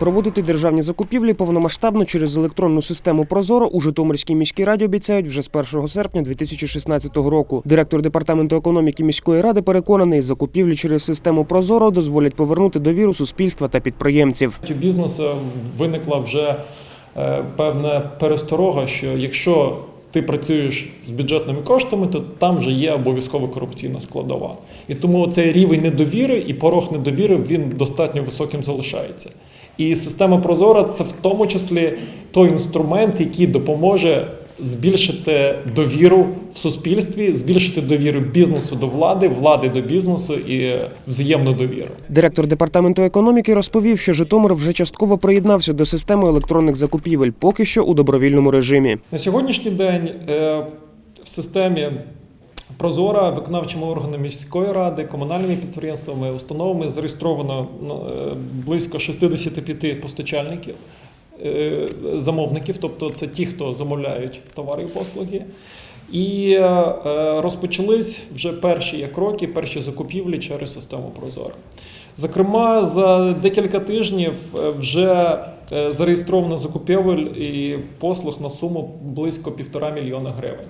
Проводити державні закупівлі повномасштабно через електронну систему Прозоро у Житомирській міській раді обіцяють вже з 1 серпня 2016 року. Директор департаменту економіки міської ради переконаний, закупівлі через систему Прозоро дозволять повернути довіру суспільства та підприємців. У бізнесу виникла вже е, певна пересторога, що якщо ти працюєш з бюджетними коштами, то там вже є обов'язково корупційна складова. І тому цей рівень недовіри і порог недовіри він достатньо високим залишається. І система Прозора це в тому числі той інструмент, який допоможе збільшити довіру в суспільстві, збільшити довіру бізнесу до влади, влади до бізнесу і взаємну довіру. Директор департаменту економіки розповів, що Житомир вже частково приєднався до системи електронних закупівель, поки що у добровільному режимі. На сьогоднішній день е, в системі Прозора виконавчими органами міської ради, комунальними підприємствами, установами зареєстровано ну, е, близько 65 постачальників, е, замовників, тобто це ті, хто замовляють товари і послуги. І е, розпочались вже перші кроки, перші закупівлі через систему Прозора. Зокрема, за декілька тижнів вже зареєстровано закупівель і послуг на суму близько півтора мільйона гривень.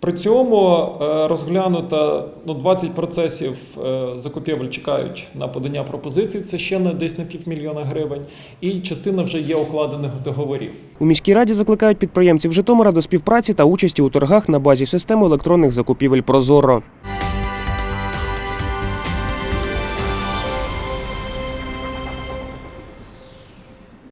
При цьому е, розглянуто ну, 20 процесів е, закупівель чекають на подання пропозицій, це ще на десь на півмільйона гривень, і частина вже є укладених договорів. У міській раді закликають підприємців Житомира до співпраці та участі у торгах на базі системи електронних закупівель Прозоро.